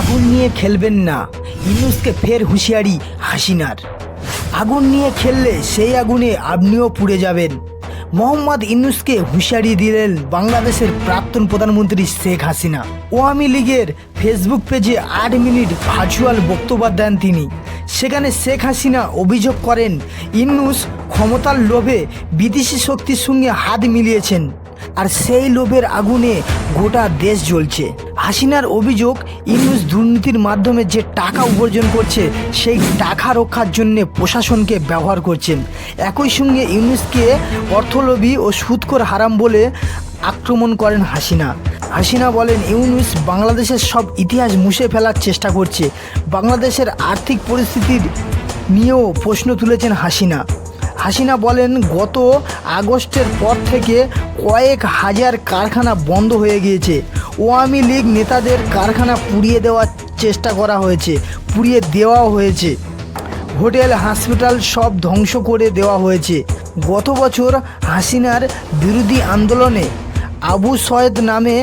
আগুন নিয়ে খেলবেন না। ইউনুসকে ফের হুঁশিয়ারি হাসিনার। আগুন নিয়ে খেললে সেই আগুনে আপনিও পুড়ে যাবেন। মোহাম্মদ ইউনুসকে হুঁশিয়ারি দিলেন বাংলাদেশের প্রাক্তন প্রধানমন্ত্রী শেখ হাসিনা। ওয়ামী লীগের ফেসবুক পেজে আট মিনিট ভার্চুয়াল বক্তব্য দেন তিনি। সেখানে শেখ হাসিনা অভিযোগ করেন ইউনুস ক্ষমতার লোভে বিদেশি শক্তির সঙ্গে হাত মিলিয়েছেন। আর সেই লোভের আগুনে গোটা দেশ জ্বলছে। হাসিনার অভিযোগ, ইউনুস দুর্নীতির মাধ্যমে যে টাকা উপার্জন করছে, সেই টাকা রক্ষার জন্য প্রশাসনকে ব্যবহার করছেন। একই সঙ্গে ইউনুসকে অর্থলোভী ও সুদকর হারাম বলে আক্রমণ করেন হাসিনা। হাসিনা বলেন, ইউনুস বাংলাদেশের সব ইতিহাস মুছে ফেলার চেষ্টা করছে। বাংলাদেশের আর্থিক পরিস্থিতির নিয়েও প্রশ্ন তুলেছেন হাসিনা। হাসিনা বলেন, গত আগস্টের পর থেকে কয়েক হাজার কারখানা বন্ধ হয়ে গিয়েছে। ওয়ামী লীগ নেতাদের কারখানা পুড়িয়ে দেওয়ার চেষ্টা করা হয়েছে, পুড়িয়ে দেওয়াও হয়েছে। হোটেল হসপিটাল সব ধ্বংস করে দেওয়া হয়েছে। গত বছর হাসিনার বিরোধী আন্দোলনে আবু সয়েদ নামে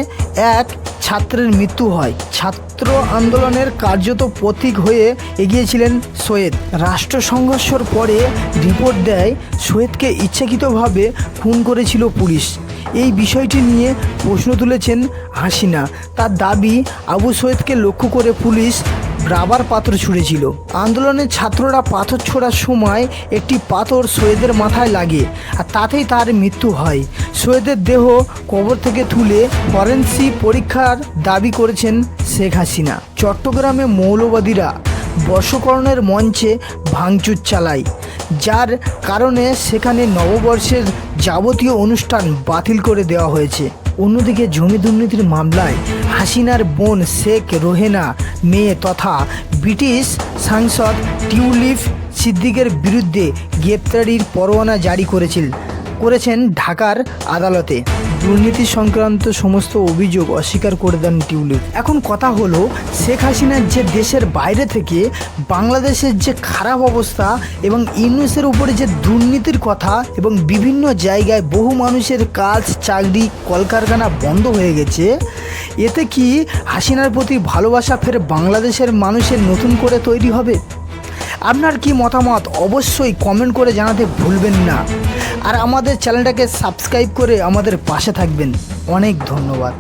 এক ছাত্রের মৃত্যু হয়। ছাত্র আন্দোলনের কার্যত প্রতীক হয়ে এগিয়েছিলেন সৈয়দ। রাষ্ট্র সংঘর্ষর পরে রিপোর্ট দেয়, সৈয়দকে ইচ্ছাকৃতভাবে খুন করেছিল পুলিশ। এই বিষয়টি নিয়ে প্রশ্ন তুলেছেন হাসিনা। তার দাবি, আবু সৈয়দকে লক্ষ্য করে পুলিশ রাবার পাথর ছুঁড়েছিল। আন্দোলনের ছাত্ররা পাথর ছোড়ার সময় একটি পাথর সৈয়দের মাথায় লাগে আর তাতেই তার মৃত্যু হয়। সৈয়দের দেহ কবর থেকে তুলে ফরেন্সিক পরীক্ষার দাবি করেছেন শেখ হাসিনা। চট্টগ্রামে মৌলবাদীরা বর্ষকরণের মঞ্চে ভাঙচুর চালায়। যার কারণে সেখানে নববর্ষের যাবতীয় অনুষ্ঠান বাতিল করে দেওয়া হয়েছে। অন্যদিকে জমি দুর্নীতির মামলায় হাসিনার বোন শেখ রোহেনা, মেয়ে তথা ব্রিটিশ সাংসদ টিউলিফ সিদ্দিকের বিরুদ্ধে গ্রেপ্তারির পরোয়ানা জারি করেছিল করেছেন ঢাকার আদালতে। দুর্নীতি সংক্রান্ত সমস্ত অভিযোগ অস্বীকার করে দেন টিউলিপ। এখন কথা হলো, শেখ হাসিনার যে দেশের বাইরে থেকে বাংলাদেশের যে খারাপ অবস্থা এবং ইউনুসের উপরে যে দুর্নীতির কথা এবং বিভিন্ন জায়গায় বহু মানুষের কাজ, চাকরি, কলকারখানা বন্ধ হয়ে গেছে, এতে কি হাসিনার প্রতি ভালোবাসা ফের বাংলাদেশের মানুষের নতুন করে তৈরি হবে? আপনার কি মতামত অবশ্যই কমেন্ট করে জানাতে ভুলবেন না। আর আমাদের চ্যানেলটাকে সাবস্ক্রাইব করে আমাদের পাশে থাকবেন। অনেক ধন্যবাদ।